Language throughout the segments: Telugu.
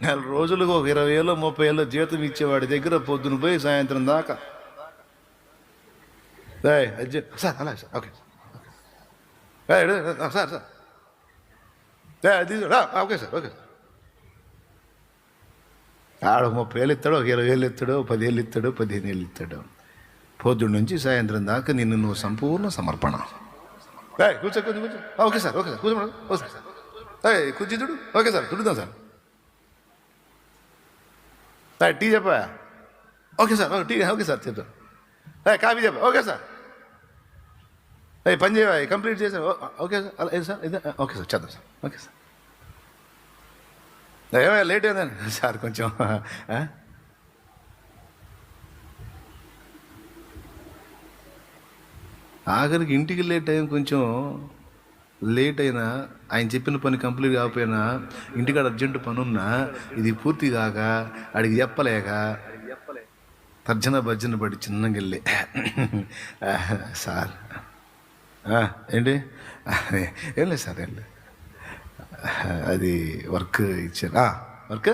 నెల రోజులకు ఒక ఇరవై ఏళ్ళు ముప్పై ఏళ్ళు జీతం ఇచ్చేవాడి దగ్గర పొద్దున పోయి సాయంత్రం దాకా. చే- సార్ అలా sir okay. Sir sir. Sir okay sir okay sir. ఆడ ముప్పై వేలు ఇస్తాడు ఒక ఇరవై వేలు ఇస్తాడు పదివేలు ఇస్తాడు పదిహేను వేలు ఇస్తాడు. పొద్దున్న నుంచి సాయంత్రం దాకా నిన్ను నువ్వు సంపూర్ణ సమర్పణ. కూర్చో కూర్చో కూర్చో. ఓకే సార్ ఓకే సార్ కూర్చో ఓకే సార్ ఏయ్ కూర్చుడు ఓకే సార్ చుడుదాం సార్. టీ చెప్పా okay sir tea okay sir చెప్తాను కాఫీ చెప్పా ఓకే సార్ ఏ పని చేయవా కంప్లీట్ చేసాను ఓకే సార్ అలా ఏ సార్ ఇదే ఓకే సార్ చేద్దాం సార్ ఓకే సార్ ఏమయ్యా లేట్ అయిందండి సార్ కొంచెం ఆఖరికి ఇంటికి లేట్ అయ్యాం కొంచెం. లేట్ అయినా ఆయన చెప్పిన పని కంప్లీట్ కాకపోయినా ఇంటికాడ అర్జెంట్ పని ఉన్నా ఇది పూర్తి కాక అడిగి చెప్పలేక తర్జన భర్జన పడి చిన్నగా వెళ్ళి సార్ ఏంటి? ఏం లేదు సార్ ఏం లేదు. అది వర్క్ ఇచ్చారు. వర్క్?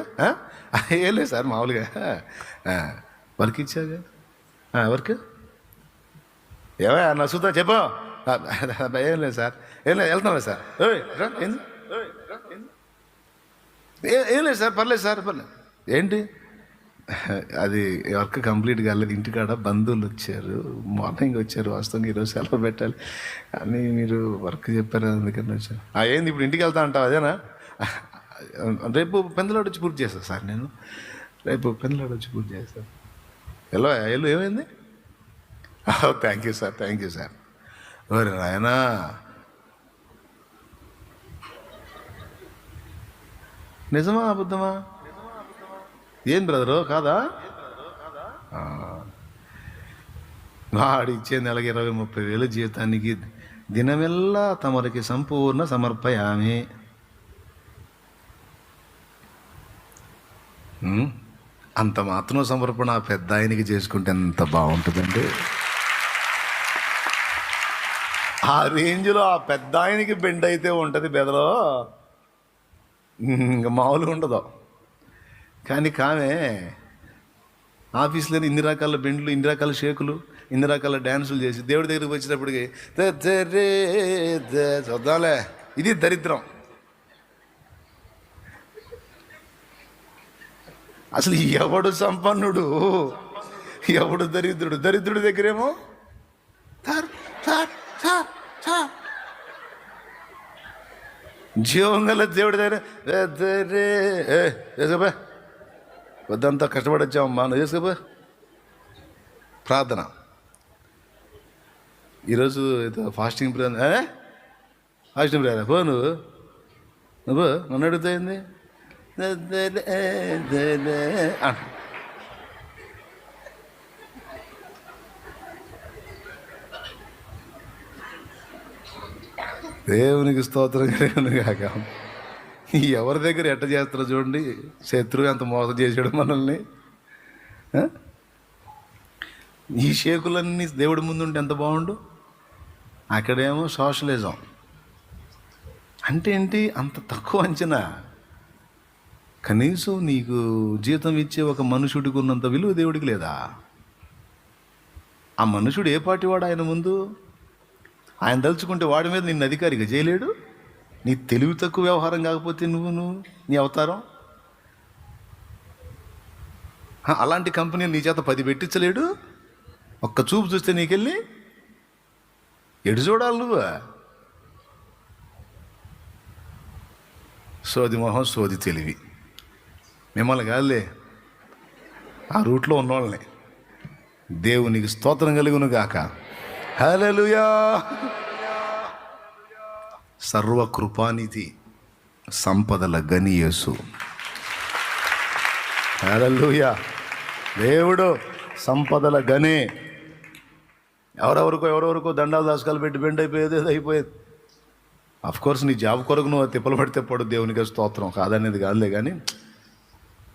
ఏం లేదు సార్ మామూలుగా. వర్క్ ఇచ్చాగా వర్క్? ఏమో నా చూద్దాం చెప్పు. ఏం లేదు సార్ ఏం లేదు వెళ్తున్నా సార్ ఓయ్, ఏంది ఏ- ఏం లేదు సార్ పర్లేదు సార్ పర్లేదు ఏంటి అది వర్క్ కంప్లీట్ కాలేదు. ఇంటికాడ బంధువులు వచ్చారు. మార్నింగ్ వచ్చారు. వాస్తవంగా ఈరోజు సెలవు పెట్టాలి. అని మీరు వర్క్ చెప్పారు అందుకని వచ్చాను. ఆ, ఏంది ఇప్పుడు ఇంటికి వెళ్తా అంటావు? అదేనా? రేపు పెందలాడు వచ్చి పూర్తి చేస్తాను సార్ నేను. రేపు పెందలాడు వచ్చి పూర్తి చేస్తాను ఎలా ఎల్లు ఏమైంది? Thank you sir thank you sir ఓరే నాయనా. నిజమా అబద్ధమా? ఏం బ్రదరు? కాదా? వాడు ఇచ్చే నెలకి ఇరవై ముప్పై వేలు జీతానికి దినమెల్లా తమరికి సంపూర్ణ సమర్పయామి. అంత మాత్రం సమర్పణ పెద్ద ఆయనకి చేసుకుంటే ఎంత బాగుంటుందండి. ఆ రేంజ్లో ఆ పెద్ద ఆయనకి బెండ్ అయితే ఉంటుంది బెదలో ఇంకా మామూలుగా ఉండదు. కానీ కామే ఆఫీస్లో ఇన్ని రకాల బెండ్లు ఇన్ని రకాల షేకులు ఇన్ని రకాల డ్యాన్సులు చేసి దేవుడి దగ్గరికి వచ్చినప్పటికి చూద్దాంలే. ఇది దరిద్రం. అసలు ఎవడు సంపన్నుడు? ఎవడు దరిద్రుడు? దరిద్రుడి దగ్గరేమో? తార్ తార్ జీవం గల దేవుడి దగ్గర "ద ఏ, వద్దంతా కష్టపడి వచ్చామమ్మా నువ్వు చేసుకోబా ప్రార్థన. ఈరోజు ఏదో ఫాస్టింగ్ ప్రేయర్ ఏ? Fasting prayer? పో నువ్వు. నువ్వు నన్ను అడుగుతాయింది దేవునికి స్తోత్రం కలిగిన కాక ఎవరి దగ్గర ఎట్ట చేస్తారో చూడండి. శత్రువు ఎంత మోసం చేసాడు మనల్ని. ఈ షేకులన్నీ దేవుడి ముందు ఉంటే ఎంత బాగుండు? అక్కడేమో సోషలిజం. అంటే ఏంటి? అంత తక్కువ అంచనా. కనీసం నీకు జీతం ఇచ్చే ఒక మనుషుడికి ఉన్నంత విలువ దేవుడికి లేదా? ఆ మనుషుడు ఏ పార్టీ వాడు ఆయన ముందు? ఆయన తలుచుకుంటే వాడి మీద నిన్ను అధికారిగా చేయలేడు? నీ తెలివి తక్కువ వ్యవహారం కాకపోతే నువ్వు నువ్వు నీ అవతారం? అలాంటి కంపెనీలు నీ చేత పది పెట్టించలేడు? ఒక్క చూపు చూస్తే నీకెళ్ళి? ఎడు చూడాలి నువ్వు? సోది మొహం సోది తెలివి. మిమ్మల్ని కాదులే. ఆ రూట్లో ఉన్నవాళ్ళని దేవునికి స్తోత్రం కలుగును గాక. హలలుయా సర్వకృపానిధి సంపదల గనియేసు హలలుయా దేవుడు సంపదల గనే. ఎవరెవరికో ఎవరెవరికో దండాలు దాసుకాలు పెట్టి బెండ్ అయిపోయేది అయిపోయేది. అఫ్ కోర్స్ నీ జాబ్ కొరకు నువ్వు తిప్పలు పడితే పడు దేవునికి స్తోత్రం. కాదనేది కాదులే కానీ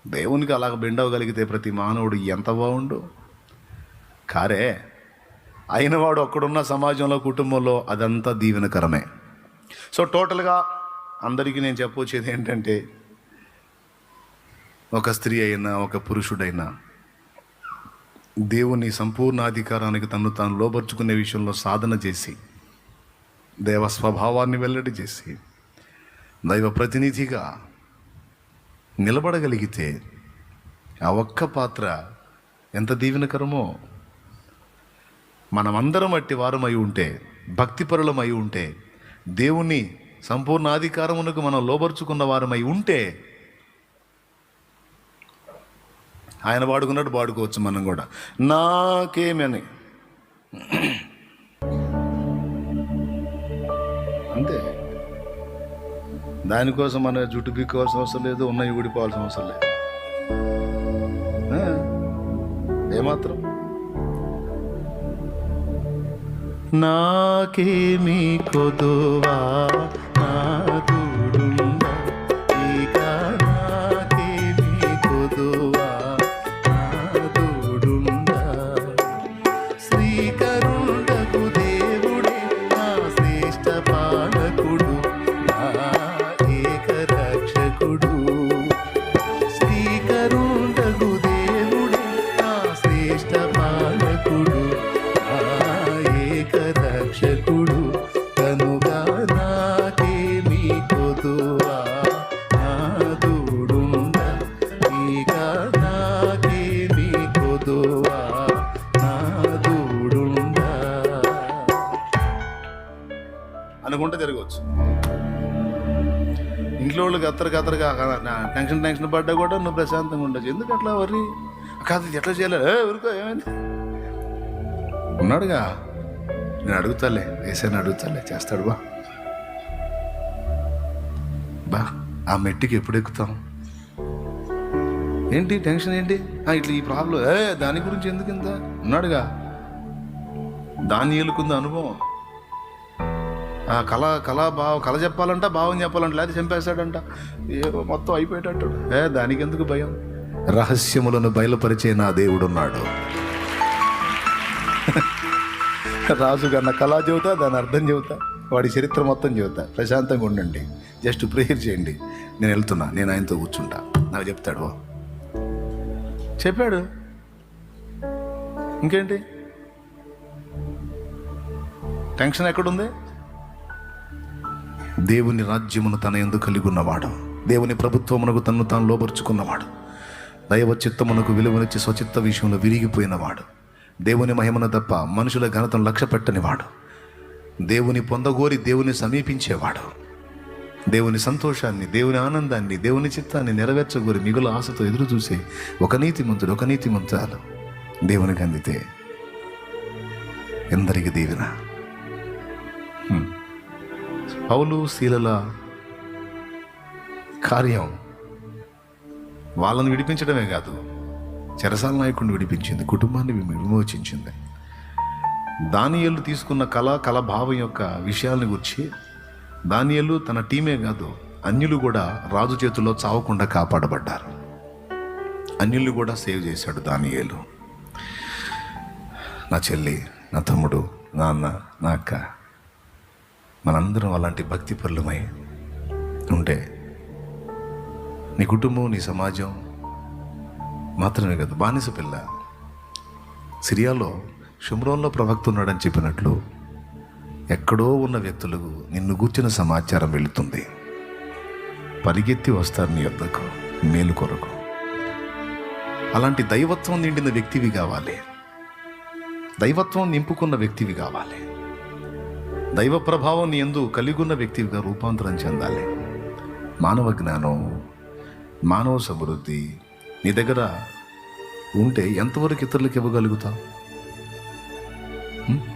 దేవునికి అలాగ బెండ్ అవ్వగలిగితే ప్రతి మానవుడు ఎంత బాగుండు? కారే అయినవాడు ఒక్కడున్న సమాజంలో కుటుంబంలో అదంతా దీవెనకరమే. సో టోటల్గా అందరికీ నేను చెప్పొచ్చేది ఏంటంటే ఒక స్త్రీ అయినా ఒక పురుషుడైనా దేవుని సంపూర్ణాధికారానికి తను తాను లోపరుచుకునే విషయంలో సాధన చేసి దేవ స్వభావాన్ని వెల్లడి చేసి దైవ ప్రతినిధిగా నిలబడగలిగితే ఆ ఒక్క పాత్ర ఎంత దీవెనకరమో మనమందరం అట్టి వారమై ఉంటే భక్తిపరులమై ఉంటే దేవుని సంపూర్ణాధికారమునకు మనం లోబరుచుకున్న వారమై ఉంటే ఆయన వాడుకున్నట్టు వాడుకోవచ్చు మనం కూడా. నాకేమని? అంతే. దానికోసం మన జుట్టు పీక్కోవాల్సిన అవసరం లేదు ఉన్నవి ఊడిపోవాల్సిన అవసరం లేదు. ఏమాత్రం? నాకేమీ కొదువా? ఇంట్లో వాళ్ళు గత్తరు గత్తరుగా టెన్షన్ టెన్షన్ పడ్డా కూడా నువ్వు ప్రశాంతంగా ఉండొచ్చు. ఎందుకు అట్లా వరి కాదు ఎట్లా చేయాలి? ఎవరికో ఏమైంది? ఉన్నాడుగా? నేను అడుగుతాలే వేసాను అడుగుతాలే. చేస్తాడు బా. బా ఆ మెట్టికి ఎప్పుడు ఎక్కుతాం? ఏంటి టెన్షన్ ఏంటి? ఇట్లా ఈ ప్రాబ్లం ఏ దాని గురించి ఎందుకు ఇంత ఉన్నాడుగా? దాన్ని ఏలుకుంది అనుభవం. కళ కళ బావ కళ చెప్పాలంట భావం చెప్పాలంట లేదా చంపేస్తాడంట. మొత్తం అయిపోయేటట్టు. ఏ దానికి ఎందుకు భయం? రహస్యములను బయలుపరిచే నా దేవుడున్నాడు. రాజు కన్నా కళ చెబుతా దాని అర్థం చెబుతా వాడి చరిత్ర మొత్తం చెబుతా. ప్రశాంతంగా ఉండండి. జస్ట్ ప్రేయర్ చేయండి. నేను వెళ్తున్నా నేను ఆయనతో కూర్చుంటా. నాకు చెప్తాడు చెప్పాడు. ఇంకేంటి? టెన్షన్ ఎక్కడుంది? దేవుని రాజ్యమును తన ఎందు కలిగి ఉన్నవాడు దేవుని ప్రభుత్వమునకు తన్ను తాను లోపరుచుకున్నవాడు దైవ చిత్తమునకు విలువనిచ్చి స్వచిత్త విషయంలో విరిగిపోయినవాడు. దేవుని మహిమను తప్ప మనుషుల ఘనతను లక్ష్య పెట్టనివాడు. దేవుని పొందగోరి దేవుని సమీపించేవాడు. దేవుని సంతోషాన్ని దేవుని ఆనందాన్ని దేవుని చిత్తాన్ని నెరవేర్చగోరి మిగుల ఆశతో ఎదురు చూసే ఒక నీతిమంతుడు ఒక నీతిమంతురాలు దేవునికి అందితే. ఎందరికి దీవెన. పౌలు శీలల కార్యం వాళ్ళని విడిపించడమే కాదు చెరసాల నాయకుడిని విడిపించింది కుటుంబాన్ని విమోచించింది. దానియలు తీసుకున్న కళ కళ భావం యొక్క విషయాలను గురించి దానియలు తన టీమే కాదు అన్యులు కూడా రాజు చేతుల్లో చావకుండా కాపాడబడ్డారు. అన్యులు కూడా సేవ్ చేశాడు దానియేలు. నా చెల్లి నా తమ్ముడు నా అన్న నా అక్క. మనందరం అలాంటి భక్తి పరులమై ఉంటే నీ కుటుంబం నీ సమాజం మాత్రమే కాదు బానిస పిల్ల. సిరియాలో షుమ్రోన్లో ప్రవక్త ఉన్నాడని చెప్పినట్లు ఎక్కడో ఉన్న వ్యక్తులకు నిన్ను కూర్చున్న సమాచారం వెళుతుంది. పరిగెత్తి వస్తారు నీ యొద్దకు మేలు కొరకు. అలాంటి దైవత్వం నిండిన వ్యక్తివి కావాలి. దైవత్వం నింపుకున్న వ్యక్తివి కావాలి. దైవ ప్రభావం నీ ఎందు కలిగున్న వ్యక్తిగా రూపాంతరం చెందాలి. మానవ జ్ఞానం మానవ సమృద్ధి నీ దగ్గర ఉంటే ఎంతవరకు ఇతరులకు ఇవ్వగలుగుతావు?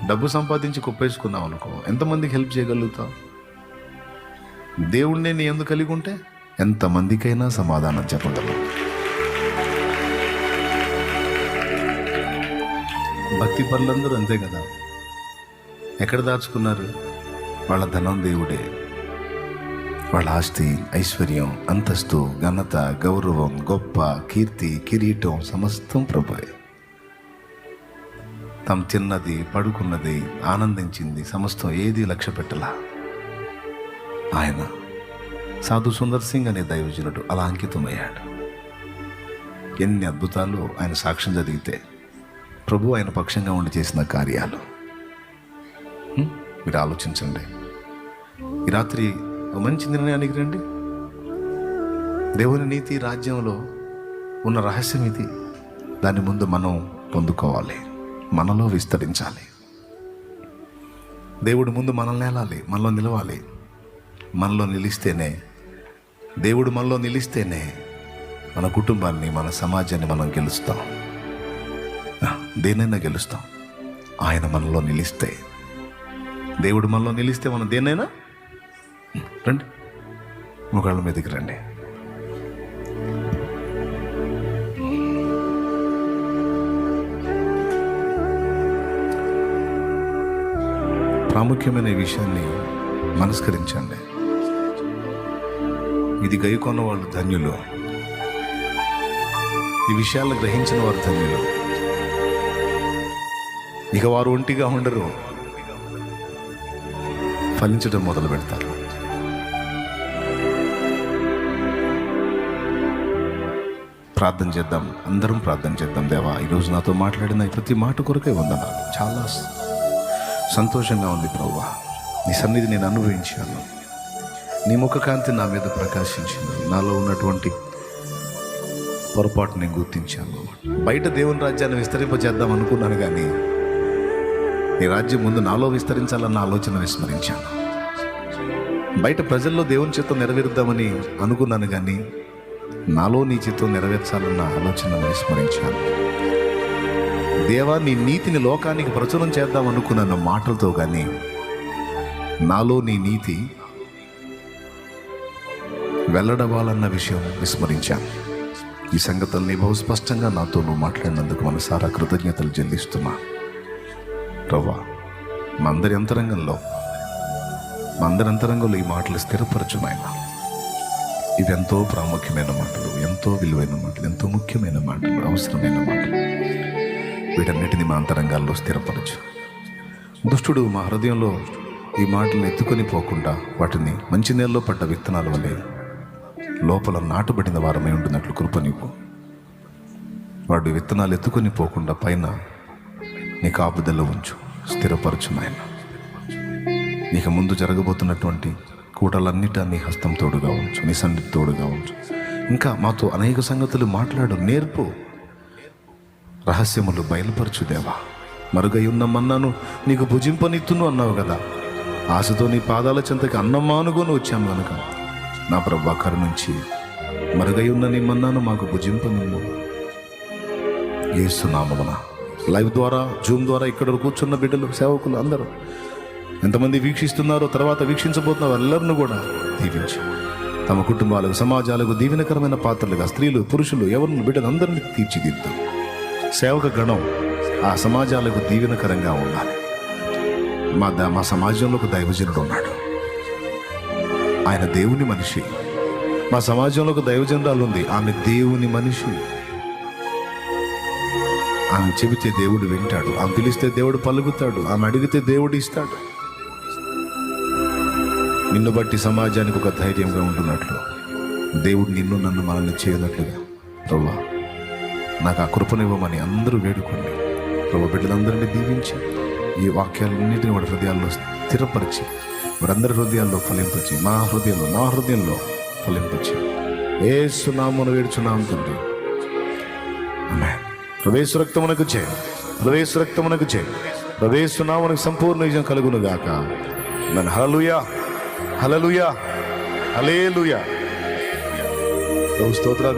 డబ్బు సంపాదించి కుప్పేసుకున్నావు అనుకో ఎంతమందికి హెల్ప్ చేయగలుగుతావు? దేవుణ్ణి నీ ఎందుకు కలిగి ఉంటే ఎంతమందికైనా సమాధానం చెప్పగలవు భక్తి పనులందరూ అంతే కదా? ఎక్కడ దాచుకున్నారు? వాళ్ళ ధనం దేవుడే. వాళ్ళ ఆస్తి ఐశ్వర్యం అంతస్తు ఘనత గౌరవం గొప్ప కీర్తి కిరీటం సమస్తం ప్రభుయే తాము తిన్నది పడుకున్నది ఆనందించింది సమస్తం ఏది లక్ష్య పెట్టలా? ఆయన సాధు సుందర్ సింగ్ అనే దైవజనుడు అలా అంకితమయ్యాడు. ఎన్ని అద్భుతాలు ఆయన సాక్ష్యం జరిగితే ప్రభు ఆయన పక్షంగా ఉండి చేసిన కార్యాలు. మీరు ఆలోచించండి. ఈ రాత్రి ఒక మంచి నిర్ణయానికి రండి. దేవుని నీతి రాజ్యంలో ఉన్న రహస్యం ఇది. దాని ముందు మనం పొందుకోవాలి. మనలో విస్తరించాలి. దేవుడు ముందు మనల్ని వెళ్ళాలి మనలో నిలవాలి. మనలో నిలిస్తేనే దేవుడు మనలో నిలిస్తేనే మన కుటుంబాన్ని మన సమాజాన్ని మనం గెలుస్తాం. దేనైనా గెలుస్తాం. ఆయన మనలో నిలిస్తే దేవుడు మనలో నిలిస్తే మనం దేన్నైనా? రండి. ముగాళ్ళ మీదకి రండి. ప్రాముఖ్యమైన విషయాన్ని మనస్కరించండి. ఇది గైకొన్న వాళ్ళు ధన్యులు. ఈ విషయాలను గ్రహించిన వారు ధన్యులు. ఇక వారు ఒంటిగా ఉండరు. ఫలించడం మొదలు పెడతారు. ప్రార్థన చేద్దాం. అందరం ప్రార్థన చేద్దాం. దేవా ఈరోజు నాతో మాట్లాడిన ప్రతి మాట కొరకే వందనాలు. చాలా సంతోషంగా ఉంది ప్రవ్వా. నీ సన్నిధి నేను అనుభవించాను నీ ముఖ కాంతి నా మీద ప్రకాశించింది. నాలో ఉన్నటువంటి పొరపాటు నేను గుర్తించాను. బయట దేవుని రాజ్యాన్ని విస్తరింపజేద్దాం అనుకున్నాను కానీ నీ రాజ్యం ముందు నాలో విస్తరించాలన్న ఆలోచన విస్మరించాను బయట ప్రజల్లో దేవుని చిత్తం నెరవేరుద్దామని అనుకున్నాను కానీ నాలో నీ చిత్తం నెరవేర్చాలన్న ఆలోచన విస్మరించాను దేవా నీ నీతిని లోకానికి ప్రచురం చేద్దాం అనుకున్న మాటలతో కానీ నాలో నీ నీతి వెల్లడవాలన్న విషయం విస్మరించాను. ఈ సంగతుల్ని బహు స్పష్టంగా నాతో నువ్వు మాట్లాడినందుకు మనసారా కృతజ్ఞతలు చెల్లిస్తున్నాను రవ్వ. మందరి అంతరంగంలో మందరి అంతరంగంలో ఈ మాటలు స్థిరపరచు నాయన ఇవి ఎంతో ప్రాముఖ్యమైన మాటలు ఎంతో విలువైన మాటలు ఎంతో ముఖ్యమైన మాటలు అవసరమైన మాటలు. వీటన్నిటిని మా అంతరంగాల్లో స్థిరపరచు. దుష్టుడు మా హృదయంలో ఈ మాటలను ఎత్తుకొని పోకుండా వాటిని మంచి నీళ్ళలో పడ్డ విత్తనాల వలె లోపల నాటుబడిన వారమై ఉంటున్నట్లు కృపనివ్వు. వాడు విత్తనాలు ఎత్తుకొని పోకుండా పైన నీ కాపుదల్లో ఉంచు. స్థిరపరచు నాయన నీకు ముందు జరగబోతున్నటువంటి కూటలన్నిటా నీ హస్తం తోడుగా ఉంచు. నీ సన్నిధి తోడుగా ఉంచు. ఇంకా మాతో అనేక సంగతులు మాట్లాడు నేర్పు. రహస్యములు బయలుపరచు దేవా. మరుగై ఉన్న మన్నాను నీకు భుజింపనిత్తును అన్నావు కదా. ఆశతో నీ పాదాల చెంతకి అన్నం మానుకొని వచ్చాము కనుక నా ప్రభా నుంచి మరుగై ఉన్న నీ మన్నాను మాకు భుజింపనిమ్ము. ఏసునామమున లైవ్ ద్వారా జూమ్ ద్వారా ఇక్కడ కూర్చున్న బిడ్డలు సేవకులు అందరూ. ఎంతమంది వీక్షిస్తున్నారో తర్వాత వీక్షించబోతున్న వాళ్ళందరినీ కూడా దీవించి. తమ కుటుంబాలకు సమాజాలకు దీవెనకరమైన పాత్రలుగా స్త్రీలు పురుషులు ఎవరిని బిడ్డలందరినీ తీర్చిదిద్దు. సేవక గణం ఆ సమాజాలకు దీవెనకరంగా ఉండాలి. మా ద- మా సమాజంలో ఒక దైవజనుడు ఉన్నాడు. ఆయన దేవుని మనిషి. మా సమాజంలో ఒక దైవజనురాలు ఉంది. ఆమె దేవుని మనిషి. ఆమె చెబితే దేవుడు వింటాడు ఆమె పిలిస్తే దేవుడు పలుకుతాడు ఆమె అడిగితే దేవుడు ఇస్తాడు. నిన్ను బట్టి సమాజానికి ఒక ధైర్యంగా ఉంటున్నట్లు దేవుడు నిన్ను నన్ను మనల్ని చేయనట్లుగా. ప్రభా నాకు ఆ కృపనివ్వమని అందరూ వేడుకోండి. ప్రభు బిడ్డలందరినీ దీవించి ఈ వాక్యాలన్నింటినీ వాడి హృదయాల్లో స్థిరపరిచి వారందరి హృదయాల్లో ఫలింపచి మా హృదయంలో నా హృదయంలో ఫలింపచి ఏ సునామను వేడుచున్నాం తండ్రి. ప్రవేశ రక్తమునకు చేయి. ప్రవేశ రక్తమునకు చేయి. ప్రవేశ సంపూర్ణ విజయం కలుగును గాక నన్ను హలలుయా హలలుయా హలేలుయా స్తోత్రాలు